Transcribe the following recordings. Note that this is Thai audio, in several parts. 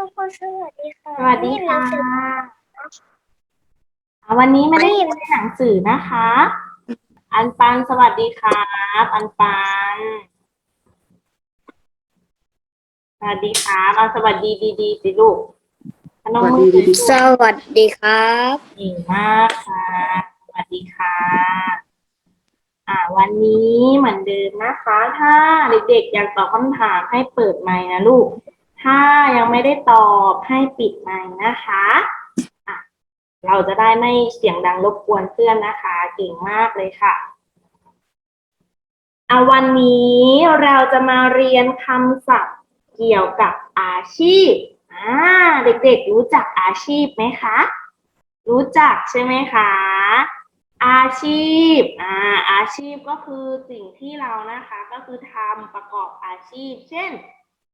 ทุกคนสวัสดีค่ะสวัสดีค่ะอ่าวันนี้ไม่ได้เรียนหนังสือนะคะ อันปันสวัสดีครับ อันปัน สวัสดีครับเอาสวัสดีดีๆสิลูกพนมมือสวัสดีดีสวัสดีครับ เก่งมากค่ะ สวัสดีค่ะ อ่า วันนี้เหมือนเดิมนะคะ ถ้าเด็กๆอยากตอบคำถามให้เปิดไมค์นะลูก ถ้ายังไม่ได้ตอบให้ปิดไมค์นะคะะเราจะได้ไม่เสียงดังรบกวนเพื่อนนะคะ เก่งมากเลยค่ะอะวันนี้เราจะมาเรียนคำศัพท์เกี่ยวกับอาชีพอ่าเด็กๆรู้จักอาชีพไหมคะ รู้จักใช่ไหมคะ อาชีพอ่าอาชีพก็คือสิ่งที่เรานะคะ ก็คือทำประกอบอาชีพ เช่น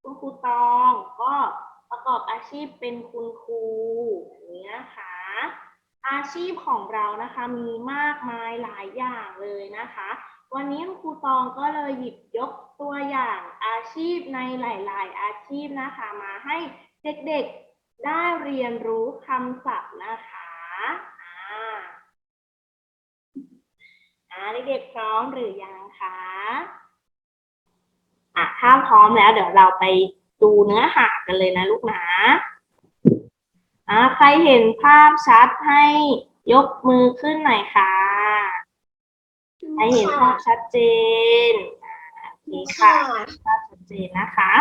คุณครูตองก็ประกอบอาชีพเป็นคุณครูอย่างนี้นะคะ อาชีพของเรานะคะมีมากมายหลายอย่างเลยนะคะ วันนี้คุณครูตองก็เลยหยิบยกตัวอย่างอาชีพในหลาย ๆ อาชีพนะคะมาให้เด็กๆได้เรียนรู้คำศัพท์นะคะอ่าอ่าเด็กๆพร้อมหรือยังคะ อะถ้าพร้อมแล้ว เดี๋ยวเราไปดูเนื้อหากันเลยนะลูกนะอะใครเห็นภาพชัดให้ยกมือขึ้นหน่อยค่ะใครเห็นภาพชัดเจนอ่าโอเคค่ะภาพชัดเจนนะคะ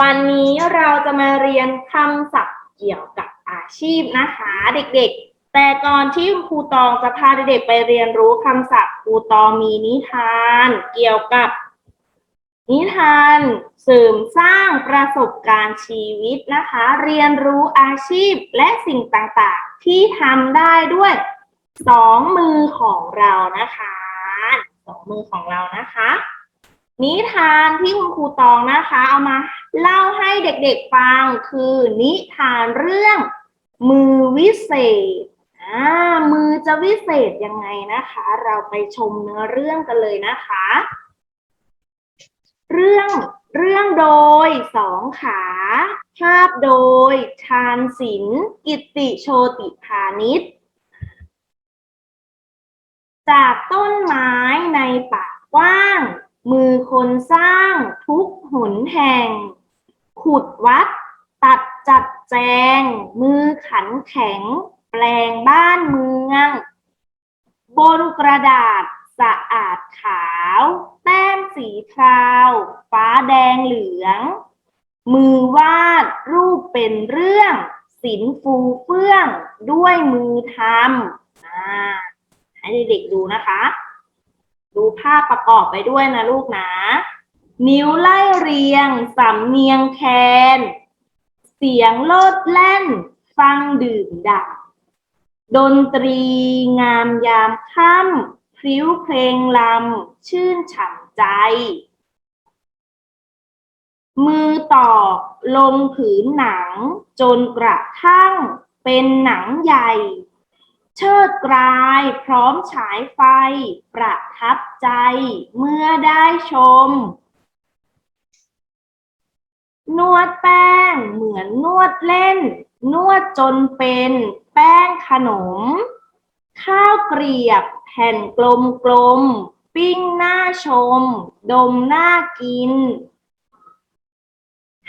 วันนี้เราจะมาเรียนคำศัพท์เกี่ยวกับอาชีพนะคะ เด็กๆ แต่ก่อนที่ครูตองจะพาเด็กๆไปเรียนรู้คำศัพท์ครูตองมีนิทาน เกี่ยวกับ นิทานเสริมสร้างประสบการณ์ชีวิตนะคะ เรียนรู้อาชีพและสิ่งต่างๆ ที่ทำได้ด้วยสองมือของเรานะคะสองมือของเรานะคะ นิทานที่คุณครูตองนะคะ เอามาเล่าให้เด็กๆฟังคือนิทานเรื่องมือวิเศษ อ่ามือจะวิเศษยังไงนะคะ เราไปชมเนื้อเรื่องกันเลยนะคะ เรื่องเรื่องโดยสองขา ภาพโดยชาญศิลป์กิติโชติพาณิชย์ จากต้นไม้ในป่ากว้าง มือคนสร้างทุกหนแห่ง ขุดวัด ตัดจัดแจง มือขันแข็ง แปลงบ้านเมือง บนกระดาษสะอาดขาว แต้มสีคราว ฟ้าแดงเหลือง มือวาดรูปเป็นเรื่องศิลป์ฟูเฟื่อง ด้วยมือทำอ่าให้เด็กๆดูนะคะ ดูภาพประกอบไปด้วยนะลูกนะ นิ้วไล่เรียง สำเนียงแคน เสียงโลดแล่น ฟังดื่มด่ำ ดนตรีงามยามค่ำพริ้วเพลงลำ ชื่นฉ่ำใจ มือต่อลงผืนหนัง จนกระทั่งเป็นหนังใหญ่ เชิดกรายพร้อมฉายไฟ ประทับใจเมื่อได้ชม นวดแป้งเหมือนนวดเล่น นวดจนเป็น ป้งขนม ข้าวเกรียบ แผ่นกลมๆปิ้งหน้าชม ดมหน้ากิน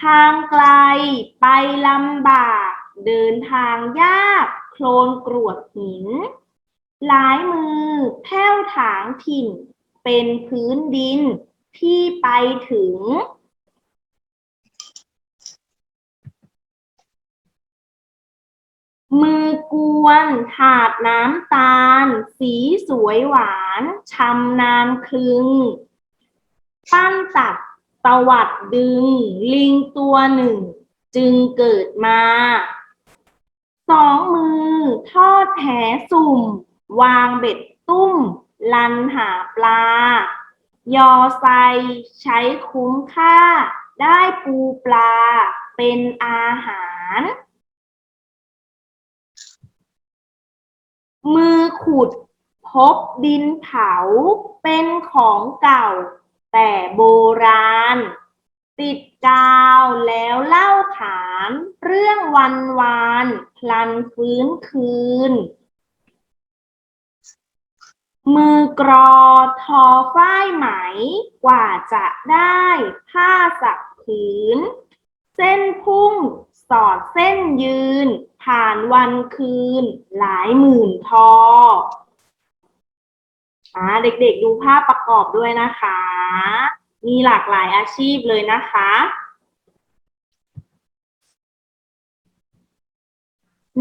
ทางไกลไปลำบาก เดินทางยาก โคลนกรวดหิน หลายมือแผ้วถางถิ่น เป็นพื้นดินที่ไปถึง มือกวนถาดน้ำตาล สีสวยหวานชำนานคลึง ปั้นตัดตวัดดึง ลิงตัวหนึ่ง จึงเกิดมา สองมือทอดแหสุ่ม วางเบ็ดตุ้ม ลันหาปลา ยอไซใช้คุ้มค่า ได้ปูปลาเป็นอาหาร มือขุดพบดินเผาเป็นของเก่า แต่โบราณ ติดกาวแล้วเล่าขาน เรื่องวันวานพลันฟื้นคืน มือกรอทอฝ้ายไหม กว่าจะได้ผ้าสักผืน เส้นพุ่ง สอดเส้นยืน ผ่านวันคืน หลายหมื่นทออ่าเด็กๆดูภาพประกอบด้วยนะคะ มีหลากหลายอาชีพเลยนะคะ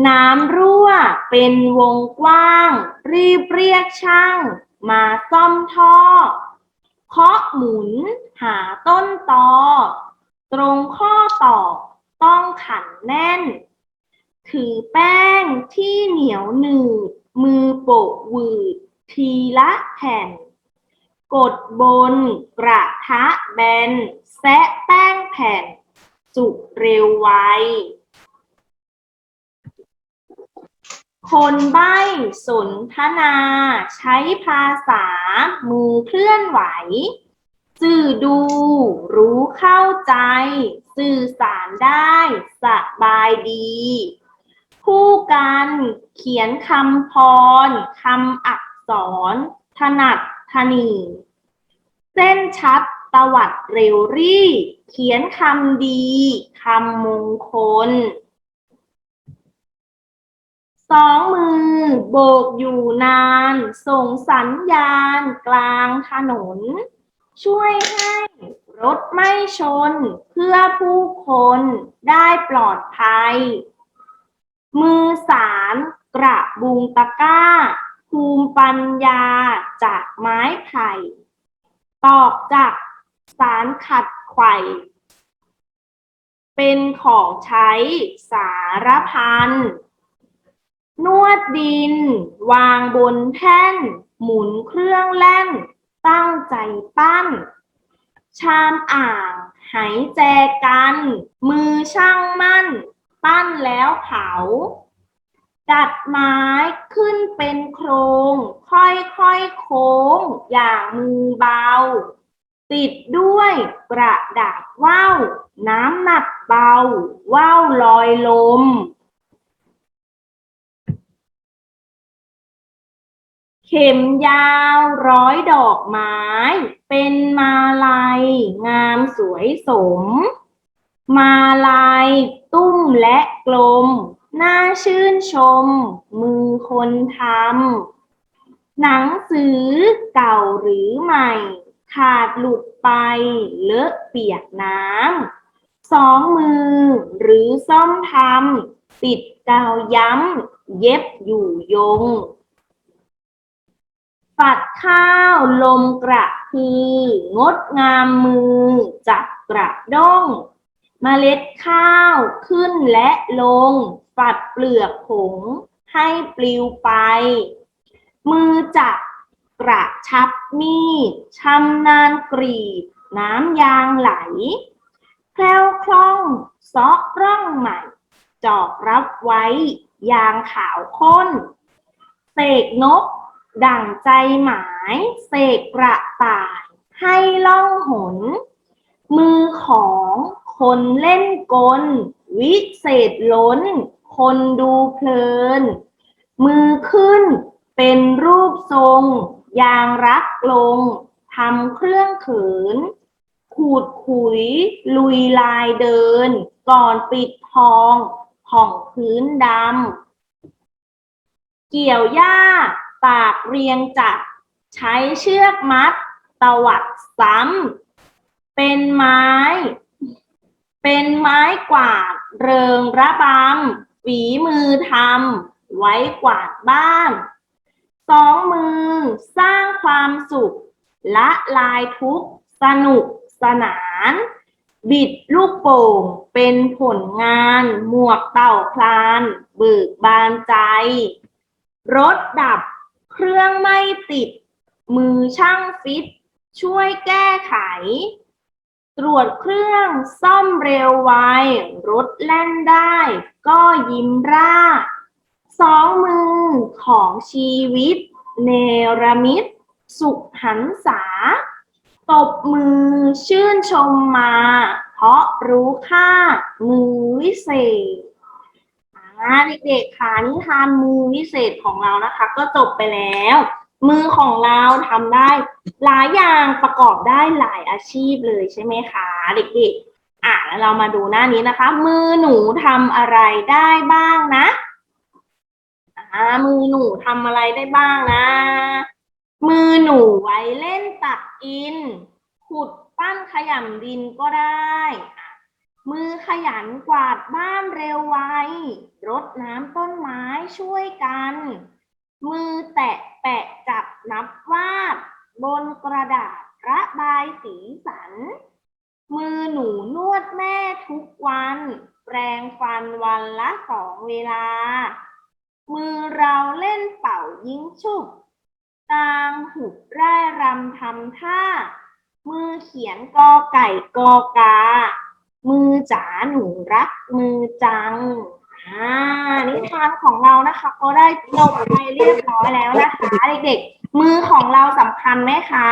น้ำรั่วเป็นวงกว้าง รีบเรียกช่าง มาซ่อมท่อ เคาะหมุน หาต้นตอ ตรงข้อต่อ ต้องขันแน่น ถือแป้งที่เหนียวหนืด มือโปะหวืด ทีละแผ่น กดบนกระทะแบน แซะแป้งแผ่น จุกเร็วไว คนใบ้สนทนา ใช้ภาษา มือเคลื่อนไหว สื่อดู รู้เข้าใจ สื่อสารได้สบายดี คู่กันเขียนคำพรคำอักษร ถนัดถนีเส้นชัดตวัดเร็วรี่ เขียนคำดีคำมงคล สองมือ โบกอยู่นาน ส่งสัญญาณกลางถนน ช่วยให้รถไม่ชนเพื่อผู้คนได้ปลอดภัย มือสารกระบุงตะกร้า ภูมิปัญญาจากไม้ไผ่ตอกจากสารขัดไข่เป็นของใช้สารพัน นวดดิน วางบนแท่น หมุนเครื่องแล่น ตั้งใจปั้น ชามอ่างไหแจกัน มือช่างมั่น ปั้นแล้วเผา ดัดไม้ขึ้นเป็นโครง ค่อยๆโค้ง อย่างมือเบา ติดด้วยกระดาษว่าวน้ำหนักเบาว่าวลอยลม เข็มยาวร้อยดอกไม้ เป็นมาลัย งามสวยสม มาลัย ตุ้มและกลม น่าชื่นชม มือคนทำหนังสือเก่าหรือใหม่ ขาดหลุดไป เลอะเปียกน้ำสองมือ หรือซ่อมทำติดกาวย้ำ เย็บอยู่ยง ฝัดข้าวลมกระพืองดงามมือ จับกระด้งเมล็ดข้าวขึ้นและลง ฝัดเปลือกผง ให้ปลิวไป มือจับกระชับมีดชำนาญกรีด น้ำยางไหล แคล้วคล่องซาะร่องใหม่ จอกรับไว้ ยางขาวข้นเสกนก ดั่งใจหมายเสกกระต่าย ให้ล่องหน มือของคนเล่นกล วิเศษล้น คนดูเพลิน มือขึ้นเป็นรูปทรง ยางรักลงทำเครื่องเขิน ขูดขุย ลุยลายเดิน ก่อนปิดทองผ่องพื้นดำเกี่ยวหญ้า ตากเรียงจัด ใช้เชือกมัด ตวัดซ้ำ เป็นไม้ เป็นไม้กวาด เริงระบำฝีมือทำไว้กวาดบ้านสองมือสร้างความสุข ละลายทุกสนุกสนาน บิดลูกโป่งเป็นผลงานหมวกเต่าคลาน เบิกบานใจ รถดับ เครื่องไม่ติด มือช่างฟิต ช่วยแก้ไข ตรวจเครื่องซ่อมเร็วไว รถแล่นได้ ก็ยิ้มร่า สองมือของชีวิต เนรมิต สุขหันษา ตบมือชื่นชมมา เพรู้ค่ามือวิเศษ อ่าเด็กๆค่ะนิทานมือวิเศษของเรานะคะ ก็จบไปแล้ว มือของเราทำได้ หลายอย่างประกอบได้หลายอาชีพเลยใช่ไหมคะเด็กๆ อะแล้วเรามาดูหน้านี้นะคะ มือหนูทำอะไรได้บ้างนะอ่ามือหนูทำอะไรได้บ้างนะ มือหนูไว้เล่นตักอิน ขุดปั้นขยำดินก็ได้ มือขยันกวาดบ้านเร็วไว รดน้ำต้นไม้ช่วยกัน มือแตะแปะจับนับวาด บนกระดาษระบายสีสัน มือหนูนวดแม่ทุกวัน แปรงฟันวันละสองเวลา มือเราเล่นเป่ายิงฉุบตางหุบไร่รำทำท่า มือเขียนกอไก่กอกา มือจ๋าหนูรักมือจัง อ่า นิทานของเรานะคะ ก็ได้จบไปเรียบร้อยแล้วนะคะ เด็กๆ มือของเราสำคัญไหมคะ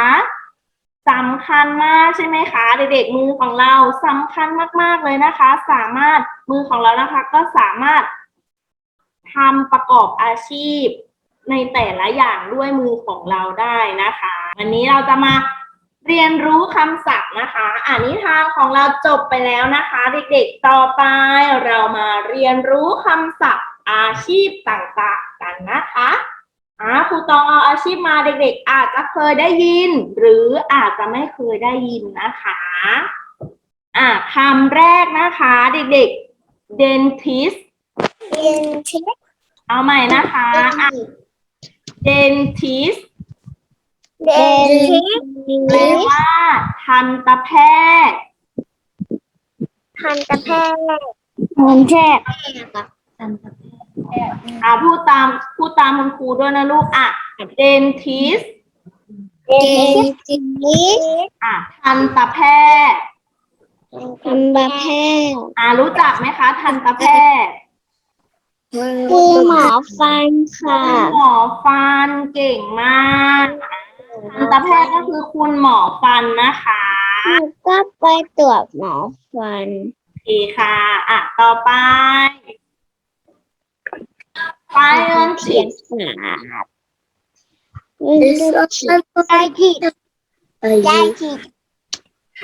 สำคัญมากใช่ไหมคะเด็กๆ มือของเราสำคัญมากๆเลยนะคะ สามารถมือของเรานะคะ ก็สามารถทำประกอบอาชีพในแต่ละอย่างด้วยมือของเราได้นะคะ วันนี้เราจะมา เรียนรู้คำศัพท์นะคะ อ่านิทานของเราจบไปแล้วนะคะ เด็กๆ ต่อไปเรามาเรียนรู้คำศัพท์อาชีพต่างๆกันนะคะอ่าครูตองเอาอาชีพมาเด็กๆ อาจจะเคยได้ยิน หรืออาจจะไม่เคยได้ยินนะคะอ่าคำแรกนะคะเด็กๆ dentist เรียนทิศเอาใหม่นะคะอะ dentist เรียนทิศแปลว่าทันตแพทย์ทันตแพทย์ทันแพทย์อ่าพูดตามพูดตามคุณครูด้วยนะลูกอะ dentist เรียนทิศอะทันตแพทย์ทันตแพทย์อ่ารู้จักไหมคะ ทันตแพทย์คือหมอฟันค่ะคุณหมอฟันเก่งมาก ทันตแพทย์ก็คือคุณหมอฟันนะคะก็ไปตรวจหมอฟันโอเคค่ะ อะ ต่อไปเขียน scientist ศาสตร์ได้ที่ได้ที่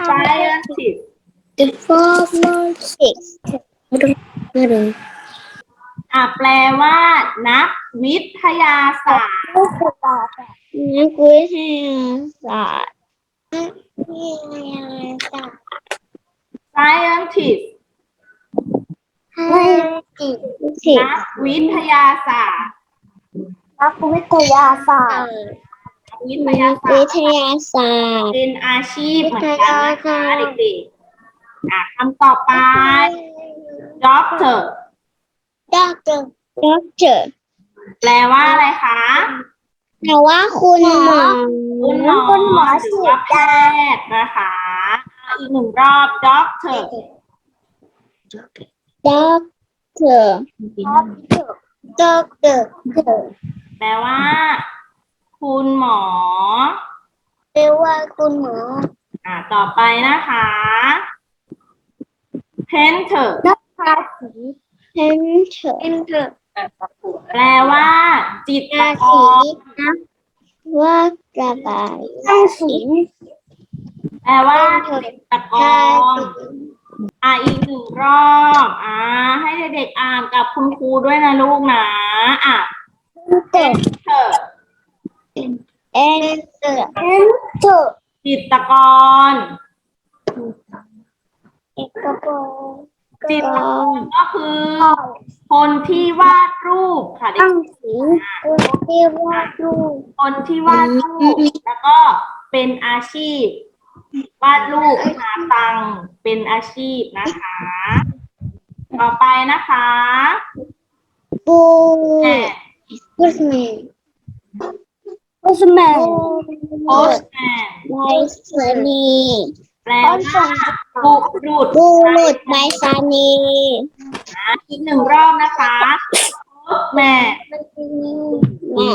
scientist informatics อะแปลว่า นักวิทยาศาสตร์นักวิทยาศาสตร์นักวิทยาศาสตร์ scientist ให้จิตนักวิทยาศาสตร์นักวิทยาศาสตร์นักวิทยาศาสวิตร์ทยาศาสตร์ เป็นอาชีพเหมือนกันนะคะเด็กๆอะคำต่อไป doctor ด็อกเตอร์ ด็อกเตอร์แปลว่าอะไรคะแต่ว่าคุณหมอ คุณหมอคุณหมอหรืฉีอว่าดแพทย์นะคะอะอีกหนึ่งรอบ doctor ด็อกเตอร์ด็อกเตอร์แปลว่า คุณหมอแปลว่าคุณหมอ อะต่อไปนะคะ painter ภาษี เพนเทอร์เพนเทอร์แปลว่า จิตรภากษีรนะว่ากระบายภาษีแปลว่าจิตรกภารษีอะอีกหนึ่งรอบอ่าให้เด็กๆอ่านกับคุณครูด้วยนะลูกนะอะเตอร์เถอะเอ็นเตอร์เอ็นเตอร์จิตรกรเอกโป จิตรกรก็คือ คนที่วาดรูปค่ะเด็ตั้กงสีคุณที่ว่าดรูปคนที่วาดรูปแล้วก็เป็นอาชีพ วาดรูปหาตังค์เป็นอาชีพนะคะ ต่อไปนะคะบูแอนบูสแมนบูสแมนโพสแมนไบสนี แปลว่าบุรุษบูรุษไบสนีนะอีกหนึ่งรอบนะคะโพสแมนแม่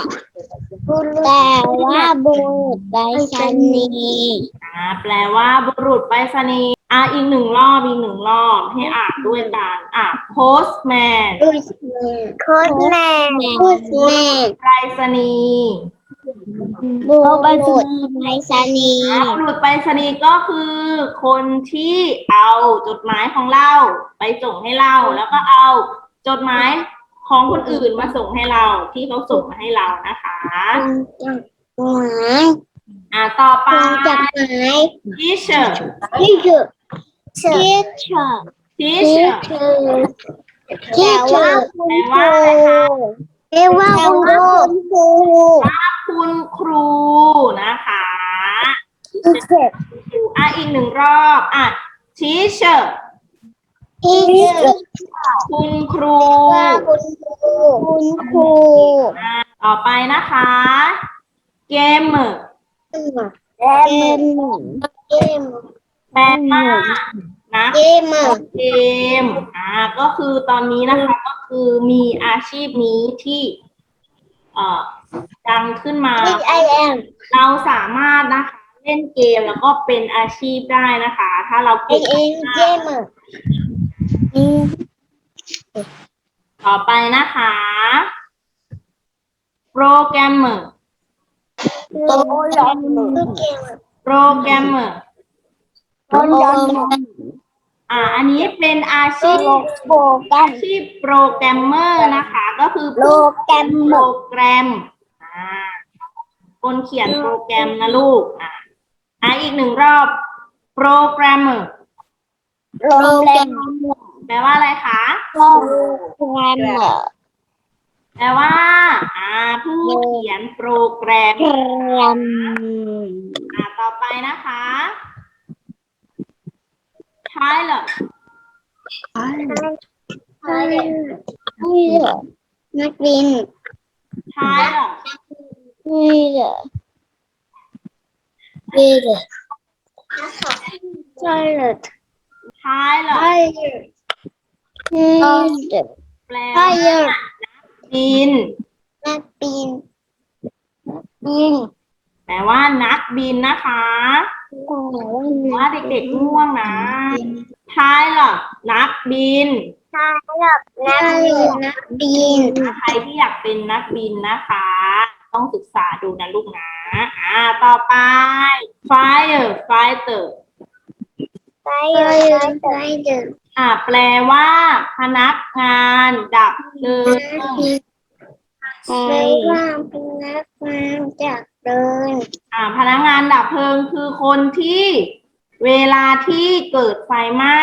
แต่ว่าบุรุษไปชนีย์อ่าแปลว่าบุรุษไปรษณีย์อ่าอีกหนึ่งรอบอีกหนึ่งรอบให้อ่านด้วยกันอะ postman โค้ดแม่โค้ดแม่ ไปรษณีย์ บุรุษไปชนีย์อ่าบุรุษไปรษณีย์ก็คือคนที่เอาจดหมายของเรา ไปส่งให้เรา แล้วก็เอาจดหมายของคนอื่นมาส่งให้เราที่เขาส่งมาให้เรานะคะหมายอ่าต่อไปจับหมาย teacher ที่คือที่เชอร์ที่ teacher คือที่เชอร์แปลว่าอะไรคะ เรียกว่าคุณครูคุณครูนะคะอะอีกหนึ่งรอบอะ teacher ที่คือคุณครูว่าคุณครู คุณครูอะต่อไปนะคะ gamer เกมเกมแปลว่านะเกมเกมอ่าก็คือตอนนี้นะคะก็ คือมีอาชีพนี้ที่เอ่อดังขึ้นมาที่ไอแอมเราสามารถนะคะเล่นเกมแล้วก็เป็นอาชีพได้นะคะ ถ้าเราไอเก่งเอ็มเกมต่อไปนะคะ โปรแกรมเมอร์ โตยอนเกมโปรแกรมเมอร์ โตยอน อ่า อันนี้เป็นอาชีพโปรแกรมอาชีพโปรแกรมเมอร์นะคะ ก็คือโปรแกรมโปรแกรมอ่าคนเขียนโปรแกรมนะลูกอ่าอ่าอีกหนึ่งรอบโปรแกรมเมอร์โปรแกรมแปลว่าอะไรคะโปรแกรมแปลว่า อ่า ผู้เขียนโปรแกรมโปรแกรมอ่าต่อไปนะคะ Tyler ใช่ใช่นักบิน Tyler นี่เหรอนี่เหรอใช่เหรอ Tyler ใช่เหรอนี่เหรอ แปลใช่ว่าเหรอบิน นักบินบิน แปลว่านักบินนะคะ ว่าเด็กๆง่วงนะท้ายหรอนักบินใช่เหรอนักบินนักบิน ใครที่อยากเป็นนักบินนะคะ ต้องศึกษาดูนะลูกนะ อ่า ต่อไป fire fighter ใช่เหรอใช่เหรออ่า แปลว่า พนักงานดับเพลิงแปลว่าเป็นนักงานจาก เดินอ่าพนักงานดับเพลิงคือคนที่เวลาที่เกิดไฟไหม้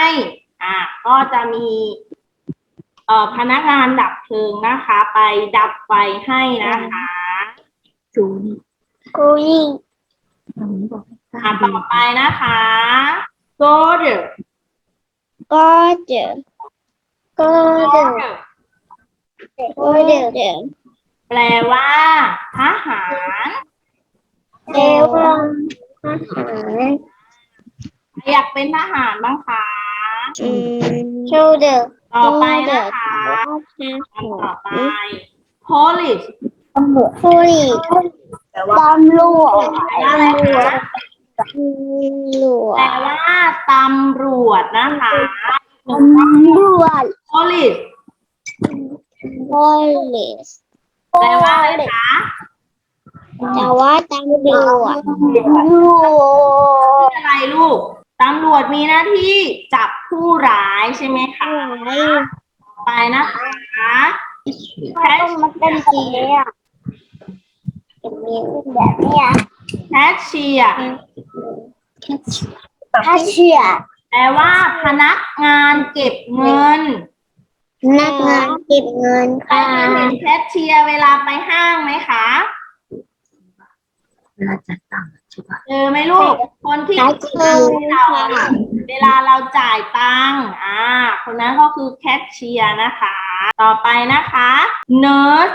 อ่าก็จะมีเอ่อพนักงานดับเพลิงนะคะ ไปดับไฟให้นะคะกูนี่อ่าต่อไปนะคะ soldier ก็เจอก็เจอก็เจอแปลว่าทหาร เอว่าอาหารอยากเป็นทหารบ้างคะอืมโชเดอร์ต่อไปนะคะอันต่อไป police คุยตำรวจแปลว่าอะไรคะตำรวแปลจว่าตำรวจนะคะหนึ่งตำรวจ police police แปลว่าอะไรคะ แต่ว่าตำรวจตำรวจคืออะไรลูกตำรวจมีหน้าที่จับผู้ร้ายใช่ไหมคะต่อไปนะคะต้องมาเป็นสีอะเป็นมีแบบนี้อะแคชเชียร์ถ้าเชื่อแปลว่าพนักงานเก็บเงินนักงานเก็บเงินใครค่ะเคยเห็นแคชเชียร์เวลาไปห้างไหมคะ เวลาจัดตังค์ใช่ปะเจอไหมลูก คนที่ขายเก็บเงิเงินนให้เราค่ะอะเวลาเราจ่ายตังค์อ่า คนนั้นก็คือแคชเชียร์นะคะ ต่อไปนะคะเนิร์ส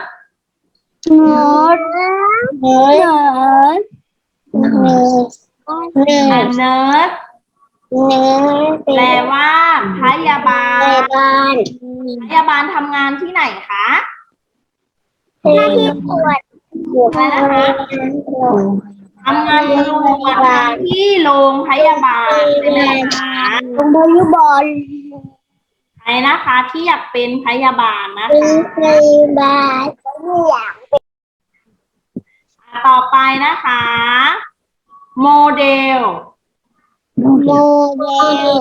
เงินเงินเงินเงินเนิร์สเงินแปลว่าพยาบาพลยาบาล พยาบาลทำงานที่ไหนคะหน้าที่ตรวจ อะไรนะคะโรงทำงานตำรวจที่โรงพยาบาลใช่ไหมคะโรงพยาบาลใครนะคะที่อยากเป็นพยาบาลนะเป็นคะพยาบาลไม่อยากเป็นต่อไปนะคะ โมเดล โมเดล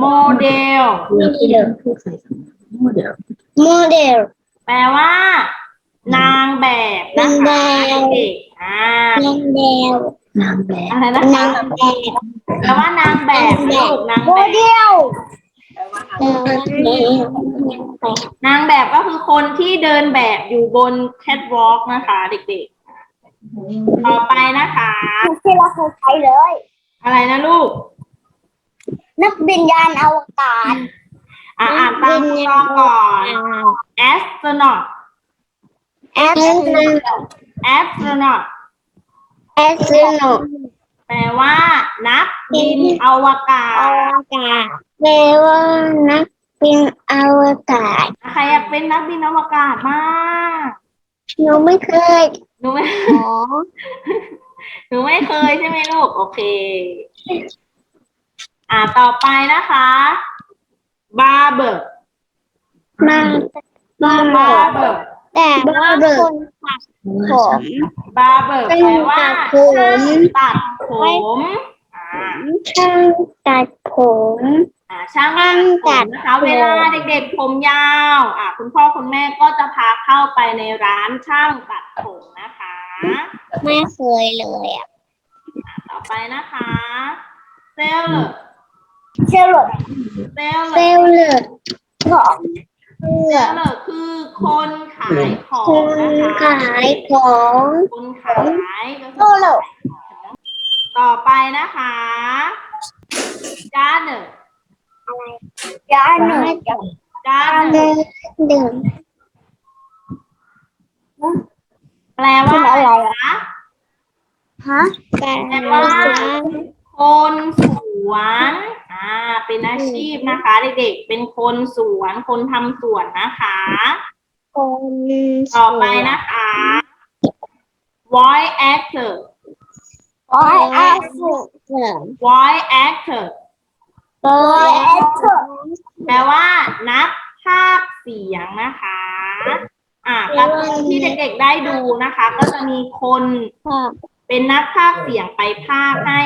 โมเดล โมเดลโมเดลแปลว่า นางแบบนะคะนางแบบเด็กๆอ่านางแบบนางแบบอะไรนะนาคะงแบบแปลว่านางแบบลูกนางโมแบบเดลเออนางแบบก็คือคนที่เดินแบบอยู่บนแคทวอล์กนะคะ เด็กๆ ต่อไปนะคะที่เราเคยใช้เลย อะไรนะลูก นักบินยานอวกาศ อ่าอ่านตามข้อก่อน astronaut แอสโน astronaut แอสโนแปลว่า นักบินอวกาอศวกาศแปลว่านักบินอวกาศใครอยากเป็นนักบินอวกาศมากหนูไม่เคยหนูไม่ขอหนูไม่เคยใช่ไหมลูก โอเค อ่าต่อไปนะคะ barber มาบ้า barber แต่ว่าคนตัดผม barber เป็นแปลว่าตัดผมตัดผมอ่าช่างตัดผม อ่าช่างตัดผมนะคะเวลาเด็กๆผมยาว อ่าคุณพ่อคุณแม่ก็จะพาเข้าไปในร้านช่างตัดผมนะคะไม่เคยเลยอะต่อไปนะคะ seller เซลล์ seller เซลล์เลือดของ เลือด seller คือคนขายของคนนะคะ ขายของคนขายก็คือต่อไปนะคะ gardener ยาหนึ่ง gardener ดื่มแปลว่าอะไรคะฮะแปลแปลว่าว่าคนส วนอ่าเป็นอาชีพนะคะ เด็กๆ เป็นคนสวน คนทำสวนนะคะ คนต่อไปนะคะ voice actor โอ้ยแอสเซอร์ voice actor โอ้ยแอสเซอร์แปลว่า นักพากย์เสียงนะคะ อ่าการ์ตูนที่เด็กๆได้ดูนะคะ ก็จะมีคนเป็นนักพากย์เสียงไปพากย์ให้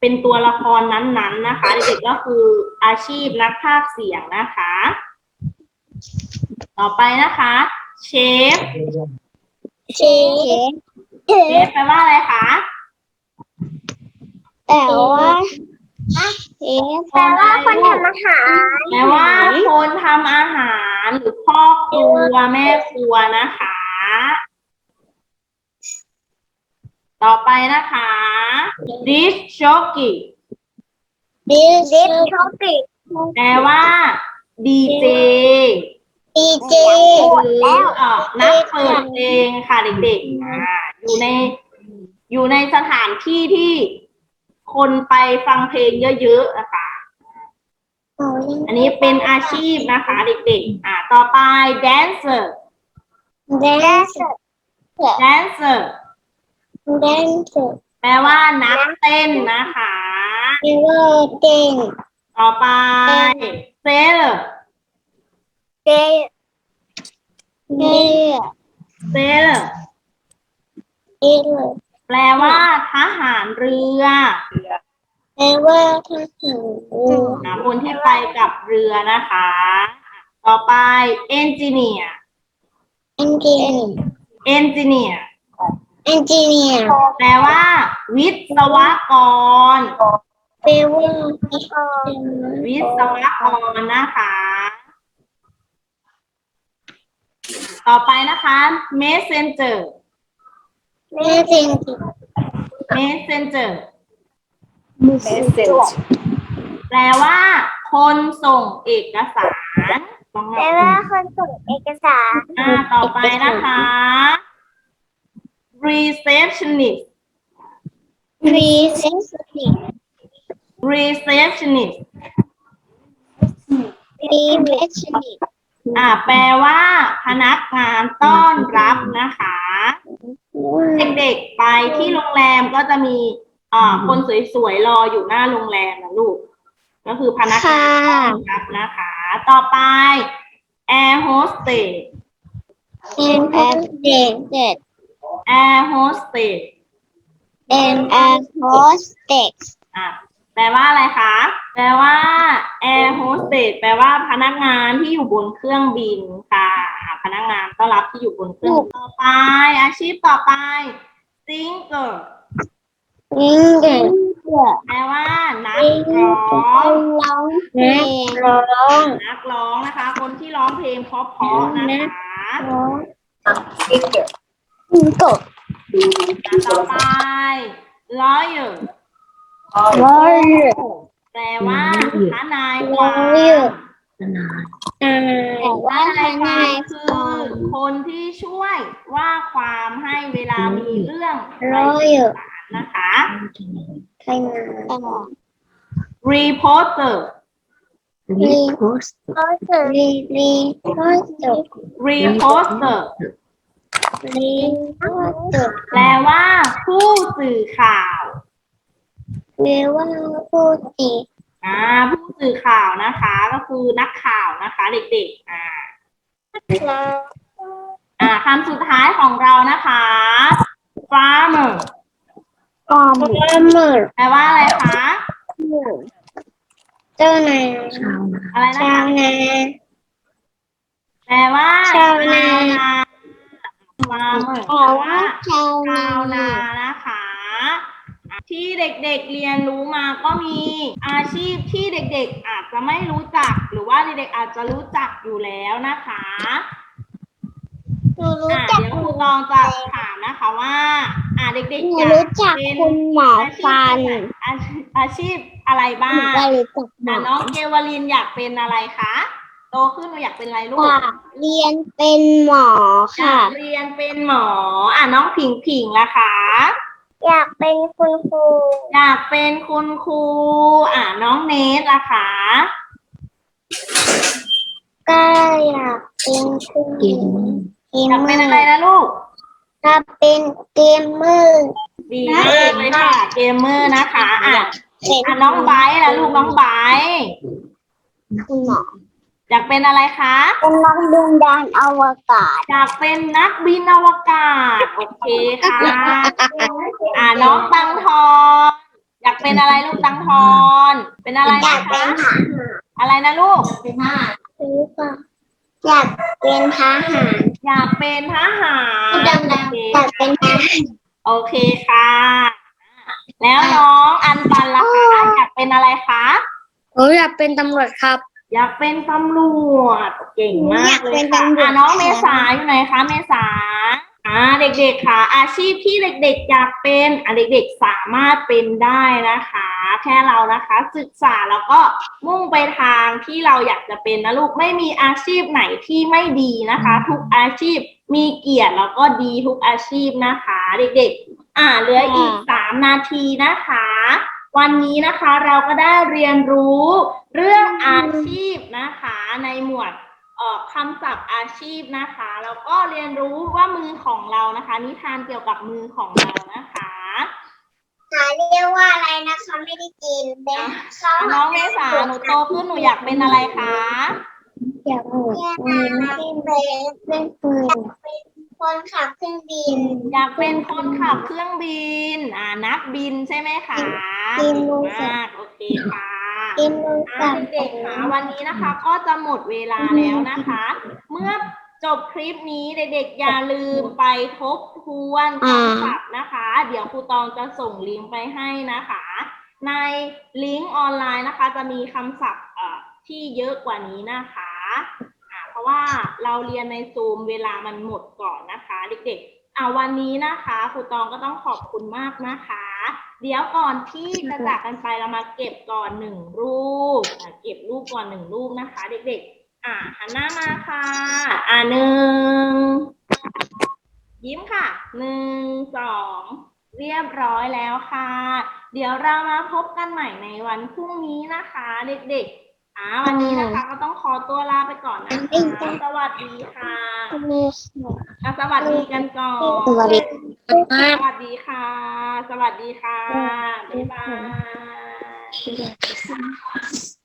เป็นตัวละครนั้นๆนะคะเด็กๆก็คืออาชีพนักพากย์เสียงนะคะ ต่อไปนะคะเชฟเชฟเชฟแปลว่าอะไรคะแต่ว่าเชฟแปลว่าคนทำอาหารแปลว่าคนทำอาหารหรือพ่อครัวแม่ครัวนะคะ ต่อไปนะคะ dish jockey ดิดิฟท็อปิกแปลว่าดีเจดีเจหรือเอ่อนักเปิดเพลงค่ะเด็กๆอ่าอยู่ใน อยู่ในสถานที่ที่คนไปฟังเพลงเยอะๆนะคะ อันนี้เป็นอาชีพนะคะ เด็กๆ อ่า ต่อไป dancer แดนเซอร์ dancer แดนเซอร์แปลว่านักเต้นนะคะเรียกว่าเต้นต่อไป sailor เต้เต้ sailor เต้เลยแปลว่าทหารเรือแปลว่าทหารอ่าคนที่ไปกับเรือนะคะ ต่อไป engineer เอนจิเนียร์ engineer เอนจิเนียร์แปลว่า วิศวกรแปลว่าวิศวกรนะคะ ต่อไปนะคะ messenger แม่จริง messenger เมสเซจแปลว่า คนส่งเอกสารต้องแปลว่าคนส่งเอกสาร อ่าต่อไปนะคะ receptionist รีเซนซิทีฟ receptionist รีเวชนิอ่าแปลว่าพนักงานต้อนรับนะคะ เด็กๆไปที่โรงแรมก็จะมีอ่าคนสวยๆรออยู่หน้าโรงแรมนะลูก ก็คือพนักงานต้อนรับนะคะ ต่อไป air hostess เอ็นแอร์เด็ก เด็ก air hostess เอ็นแอร์โฮสเต็กอะแปลว่าอะไรคะ แปลว่า air hostess แปลว่าพนักงานที่อยู่บนเครื่องบินค่ะอะพนักงานต้อนรับที่อยู่บนเครื่องบินต่อไป อาชีพต่อไป singer ลิงเด็กแปลว่านักร้องร้องเพลงร้องนักร้องนะคะ คนที่ร้องเพลงเพราะๆนะคะ ลิงกดอะต่อไป lawyer ร้อยแปลว่าทนายความทนายแต่ว่าทนายคือคนที่ช่วยว่าความให้เวลามีเรื่องร้อยศาลนะคะใครมา reporter รีโพสต์ลีลีร้อยจบ reporter ลีร้อยจบ แปลว่า ผู้สื่อข่าวเรียกว่าผู้ตีอ่า ผู้สื่อข่าวนะคะ ก็คือนักข่าวนะคะ เด็กๆ อ่า อ่าคำสุดท้ายของเรานะคะ farmer กอมเมอร์แปลว่าอะไรคะ เจ้านายชาวนาอะไรนะชาวคะนา แปลว่าชาวนา farmer แปลว่าชาวนานะคะ ที่เด็กๆเรียนรู้มาก็มีอาชีพที่เด็กๆอาจจะไม่รู้จัก หรือว่าเด็กๆอาจจะรู้จักอยู่แล้วนะคะหนูรู้อะจักเดี๋ยวครูตองจะถามนะคะว่า อะเด็กๆอยากรู้จักเป็นคุณหมอฟัน อาชีพอะไรบ้างอะอน้องเกวลินอยากเป็นอะไรคะ ตขึ้นหนูอยากเป็นอะไรลูกว่าเรียนเป็นหมออยาค่ะกเรียนเป็นหมอ อะน้องผิงผิงล่ะคะอยากเป็นคุณครู อยากเป็นคุณครู อะน้องเนทล่ะคะก็อยากเป็นคุณเกมเมอร์เกมอยากเมเป็นออะไรร์นะลูกถ้าเป็นเกมเมอร์ดีมากเลยค่ะเกมเมอร์นะคะ อะเป็นอะน้องไบร์ทล่ะลูกน้องไบร์ทคุณหมอ อยากเป็นอะไรคะ เป็นนักบินดานอวกาศ อยากเป็นนักบินอวกาศ โอเคค่ะ อ่าน้องตังทอนอยากเป็นอะไรลูกตังทอนเป็นอะไรอยานะกเป็คะนทหารอะไรนะลูกหรือเปล่าอยากเป็นทหารอยากเป็นทหารดังโอเคๆอยากเป็นทหารโอเคค่ะ แล้วน้องอันปันล่ะคะอยากเป็นอะไรคะ ผมอยากเป็นตำรวจครับ อยากเป็นตำรวจเก่งมากเลยอยากเป็นค่ะตำรวจอะน้องเมษาอยู่ไหนคะเมษาอ่าเด็กๆค่ะ อาชีพที่เด็กๆอยากเป็นอะเด็กๆสามารถเป็นได้นะคะ แค่เรานะคะ ศึกษาแล้วก็มุ่งไปทางที่เราอยากจะเป็นนะลูกไม่มีอาชีพไหนที่ไม่ดีนะคะ ทุกอาชีพมีเกียรติแล้วก็ดีทุกอาชีพนะคะ เด็กๆ อ่าเหลืออีกสามนาทีนะคะ วันนี้นะคะเราก็ได้เรียนรู้ เรื่องอาชีพนะคะในหมวดเอ่อคำศัพท์อาชีพนะคะแล้วก็เรียนรู้ว่ามือของเรานะคะ นิทานเกี่ยวกับมือของเรานะคะหาเรียกว่าอะไรนะคะไม่ได้กินเป็นข้าวน้องเมษาหนูโตขึ้นหนูอยากเป็นอะไรคะอยากเป็นที่เป็นเป็นปืนเป็น คนขับเครื่องบินอยากเป็นคนขับเครื่องบิน อ่านักบินใช่ไหมคะบินเก่งบินมากโอเคค่ะกินมืออะกับเด็กๆค่ะวันนี้นะคะ ก็จะหมดเวลาแล้วนะคะ เมื่อจบคลิปนี้เด็กๆอย่าลืมไปทบทวนคำศัพท์นะคะ เดี๋ยวครูตองจะส่งลิงก์ไปให้นะคะ ในลิงก์ออนไลน์นะคะ จะมีคำศัพท์เอ่อที่เยอะกว่านี้นะคะอ่าเพราะ ว่าเราเรียนในซูมเวลามันหมดก่อนนะคะ เด็กๆอ่าวันนี้นะคะครูตองก็ต้องขอบคุณมากนะคะ เดี๋ยวก่อนที่จะจากกันไปเรามาเก็บก่อนหนึ่งรูปอะเก็บรูปก่อนหนึ่งรูปนะคะ เด็กๆ อ่าหันหน้ามาค่ะ อ่าหนึ่งยิ้มค่ะหนึ่งสองเรียบร้อยแล้วค่ะ เดี๋ยวเรามาพบกันใหม่ในวันพรุ่งนี้นะคะ เด็กๆ อ่าวันนี้นะคะก็ต้องขอตัวลาไปก่อนนะคะสวัสดีค่ะมืออะสวัสดีกันก่อนสวัสดีสวัสดีค่ะ สวัสดีค่ะบ๊ายบาย Thank you.